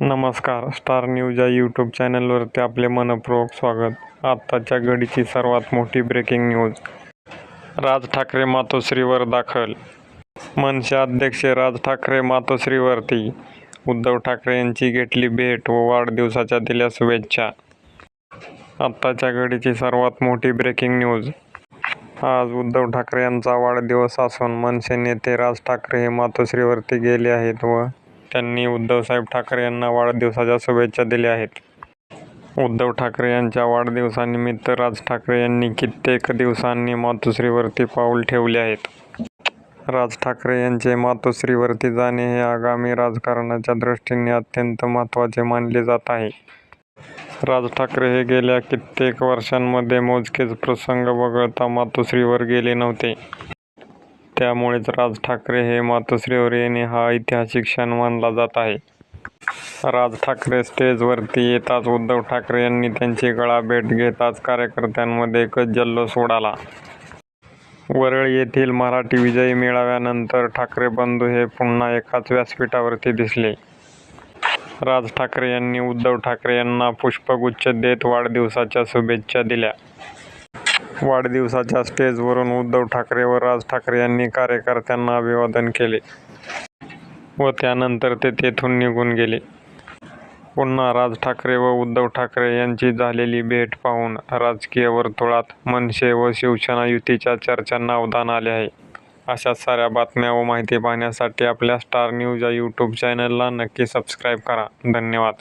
नमस्कार star news या YouTube चॅनलवरती आपले मनपूर्वक स्वागत. आत्ताच्या घडीची सर्वात मोठी ब्रेकिंग न्यूज राज ठाकरे मातोश्रीवर दाखल. मनसे अध्यक्ष राज ठाकरे मातोश्रीवरती. उद्धव ठाकरे यांची घेतली भेट व वाढदिवसाच्या दिल्या शुभेच्छा. आत्ताच्या घडीची सर्वात मोठी ब्रेकिंग न्यूज आज उद्धव ठाकरे यांचा वाढदिवस असून मनसे नेते राज ठाकरे हे मातोश्रीवरती गेले आहेत व त्यांनी उद्धवसाहेब ठाकरे यांना वाढदिवसाच्या शुभेच्छा दिल्या आहेत. उद्धव ठाकरे यांच्या वाढदिवसानिमित्त राज ठाकरे यांनी कित्येक दिवसांनी मातोश्रीवरती पाऊल ठेवले आहेत. राज ठाकरे यांचे मातोश्रीवरती जाणे हे आगामी राजकारणाच्या दृष्टीने अत्यंत महत्त्वाचे मानले जात आहे. राज ठाकरे हे गेल्या कित्येक वर्षांमध्ये मोजकेच प्रसंग वगळता मातोश्रीवर गेले नव्हते. त्यामुळेच राज ठाकरे हे मातोश्रीवर येणे हा ऐतिहासिक क्षण मानला जात आहे. राज ठाकरे स्टेजवरती येताच उद्धव ठाकरे यांनी त्यांची गळाभेट घेताच कार्यकर्त्यांमध्ये एकच जल्लोष उडाला. वरळ येथील मराठी विजयी मेळाव्यानंतर ठाकरे बंधू हे पुन्हा एकाच व्यासपीठावरती दिसले. राज ठाकरे यांनी उद्धव ठाकरे यांना पुष्पगुच्छ देत वाढदिवसाच्या शुभेच्छा दिल्या. वाढदिवसाच्या स्टेजवरून उद्धव ठाकरे व राज ठाकरे यांनी कार्यकर्त्यांना अभिवादन केले व त्यानंतर ते तेथून निघून गेले. पुन्हा राज ठाकरे व उद्धव ठाकरे यांची झालेली भेट पाहून राजकीय वर्तुळात मनसे व शिवसेना युतीच्या चर्चांना अवधान आले आहे. अशा साऱ्या बातम्या व माहिती पाहण्यासाठी आपल्या स्टार न्यूज या यूट्यूब चॅनलला नक्की सबस्क्राईब करा. धन्यवाद.